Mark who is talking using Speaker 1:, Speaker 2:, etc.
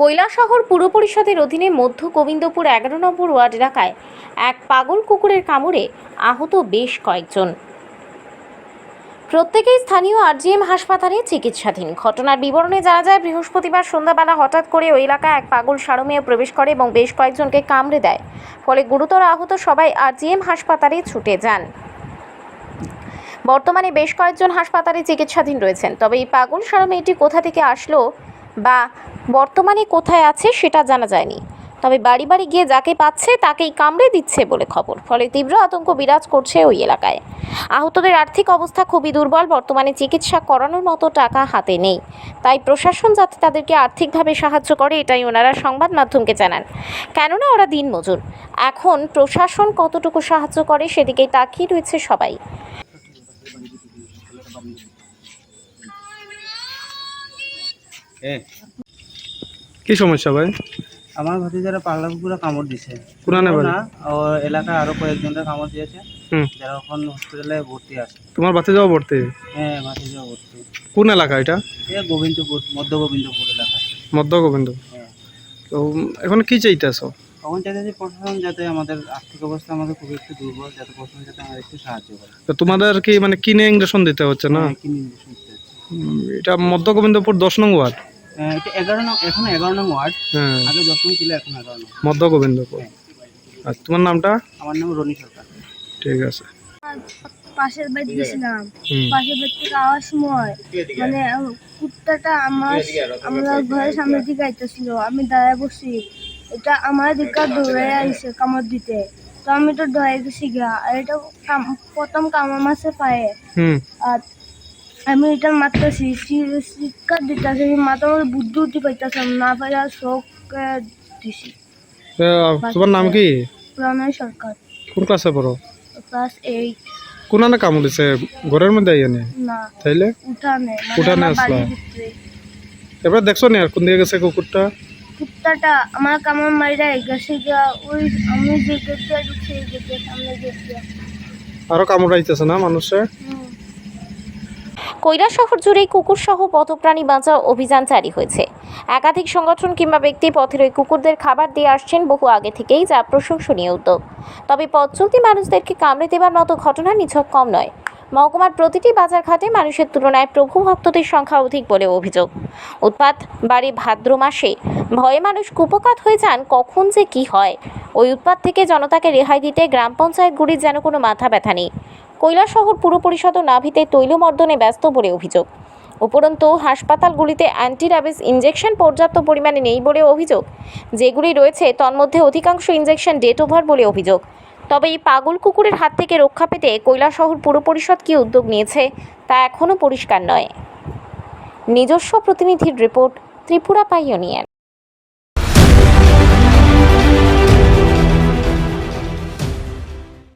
Speaker 1: কৈলাসহর পুর পরিষদের অধীনে মধ্য গোবিন্দপুর এগারো নম্বর ওয়ার্ড এলাকায় এক পাগল কুকুরের কামড়ে আহত বেশ কয়েকজন। প্রত্যেকেই স্থানীয় আরজিএম হাসপাতালে চিকিৎসাধীন। ঘটনার বিবরণে জানা যায়, বৃহস্পতিবার সন্ধ্যাবেলা হঠাৎ করে ওই এলাকায় এক পাগল সারমেয় প্রবেশ করে এবং বেশ কয়েকজনকে কামড়ে দেয়। ফলে গুরুতর আহত সবাই আরজিএম হাসপাতালে ছুটে যান। বর্তমানে বেশ কয়েকজন হাসপাতালে চিকিৎসাধীন রয়েছেন। তবে এই পাগল সারা মেয়েটি কোথা থেকে আসলো বা বর্তমানে কোথায় আছে সেটা জানা যায়নি। তবে বাড়ি বাড়ি গিয়ে যাকে পাচ্ছে তাকেই কামড়ে দিচ্ছে বলে খবর। ফলে তীব্র আতঙ্ক বিরাজ করছে ওই এলাকায়। আহতদের আর্থিক অবস্থা খুবই দুর্বল, বর্তমানে চিকিৎসা করানোর মতো টাকা হাতে নেই। তাই প্রশাসন যাতে তাদেরকে আর্থিকভাবে সাহায্য করে, এটাই ওনারা সংবাদ মাধ্যমকে জানান। কেননা ওরা দিনমজুর এখন প্রশাসন কতটুকু সাহায্য করে সেদিকেই তাকিয়ে রয়েছে সবাই।
Speaker 2: কি সমস্যা ভাই?
Speaker 3: আমার ভাতিজারা পাগলা কুকুরে কামড় দিছে।
Speaker 2: বাড়ি?
Speaker 3: না ও এলাকায় আরও কয়েকজনের কামড় দিয়েছে।
Speaker 2: হুম।
Speaker 3: যারা এখন হসপিটালে ভর্তি আছে।
Speaker 2: তোমার যাওয়া পড়তে
Speaker 3: হ্যাঁ ভাতিজা ভর্তি।
Speaker 2: কোন এলাকা এটা?
Speaker 3: এ গোবিন্দপুর মধ্য গোবিন্দপুর এলাকা।
Speaker 2: মধ্য গোবিন্দ
Speaker 3: হ্যাঁ।
Speaker 2: তো এখন কি চাইতেছো?
Speaker 3: তখন চাইতে যে প্রশাসন যাতে আমাদের আর্থিক অবস্থা আমাদের খুব একটু দুর্বল যাতে প্রশাসন যাতে আমাদের একটু সাহায্য করে।
Speaker 2: তো তোমাদের কি মানে কিনে ইঞ্জেকশন দিতে হচ্ছে না?
Speaker 3: হ্যাঁ, কি নির্দেশন দিতে হচ্ছে।
Speaker 2: এটা মধ্য গোবিন্দপুর দশ নং ওয়ার্ড।
Speaker 3: হ্যাঁ, এটা এগারো নং এখন এগারো নং ওয়ার্ড।
Speaker 2: হ্যাঁ।
Speaker 3: আগে দশ নং ছিল এখন এগারো নং।
Speaker 2: মধ্য গোবিন্দপুর আর তোমার নামটা?
Speaker 3: আমার নাম রনি সরকার।
Speaker 2: ঠিক আছে।
Speaker 4: পাশের বাড়ি গেছিলাম। পাশের বাড়ি থেকে আওয়ার সময়। মানে কুত্তাটা আমার আমরা ঘরের সামনে দিকে আইতেছিল। আমি দাঁড়ায় বসছি। এটা আমার দিকে দৌড়ে আইছে কামড় দিতে। তো আমি তো ডরে গেছি গা আর এটা কাম- প্রথম কামড় মাসে পায়ে।
Speaker 2: হুম।
Speaker 4: আর আমি এটা মারতেছি শিক্ষা দিতেছি মাথা আমার বুদ্ধি উঠি পাইতেছিলাম না পাইলে শোক দিছি।
Speaker 2: তোমার নাম কি?
Speaker 4: প্রণয় সরকার।
Speaker 2: কোন ক্লাসে পড়ো?
Speaker 4: ক্লাস এইট
Speaker 2: কোনানে কামড়েছে ঘরের মধ্যে আইয়া নে?
Speaker 4: না।
Speaker 2: তাইলে?
Speaker 4: উঠানে মানে
Speaker 2: উঠানে আসলা? এবার দেখছ নি আর কোন দিকে গেছে কুকুরটা?
Speaker 4: কুত্তাটা আমার কামড় মারিরা গেছে গিয়া ওই আমি যে গেটে ঢুকছি গেটের সামনে গেছে
Speaker 2: আরও কামড়াইতেছে না মানুষে
Speaker 1: কৈলাসহর জুড়েই কুকুর সহ পথপ্রাণী বাঁচাও অভিযান জারি হয়েছে। একাধিক সংগঠন কিংবা ব্যক্তি পথের ওই কুকুরদের খাবার দিয়ে আসছেন বহু আগে থেকেই, যা প্রশংসনীয় উদ্যোগ। তবে পথ চলতি মানুষদেরকে কামড়ে দেবার মতো ঘটনা নিছক কম নয়। মহকুমার প্রতিটি বাজার ঘাটে মানুষের তুলনায় প্রভু ভক্তদের সংখ্যা অধিক বলে অভিযোগ। উৎপাত বাড়ে ভাদ্র মাসে। ভয়ে মানুষ কুপকাত হয়ে যান কখন যে কি হয়। ওই উৎপাত থেকে জনতাকে রেহাই দিতে গ্রাম পঞ্চায়েতগুলির যেন কোনো মাথা ব্যথা নেই। কৈলাসহর পুর পরিষদ নাভিতে তৈলমর্দনে ব্যস্ত বলে অভিযোগ। উপরন্তু, হাসপাতালগুলিতে অ্যান্টি র্যাবিস ইঞ্জেকশন পর্যাপ্ত পরিমাণে নেই বলে অভিযোগ। যেগুলি রয়েছে, তন্মধ্যে অধিকাংশ ইঞ্জেকশন ডেট ওভার বলে অভিযোগ। তবে এই পাগল কুকুরের হাত থেকে রক্ষা পেতে কৈলাসহর পুর পরিষদ কী উদ্যোগ নিয়েছে, তা এখনও পরিষ্কার নয়। নিজস্ব প্রতিনিধির রিপোর্ট ত্রিপুরা পাইওনিয়ার।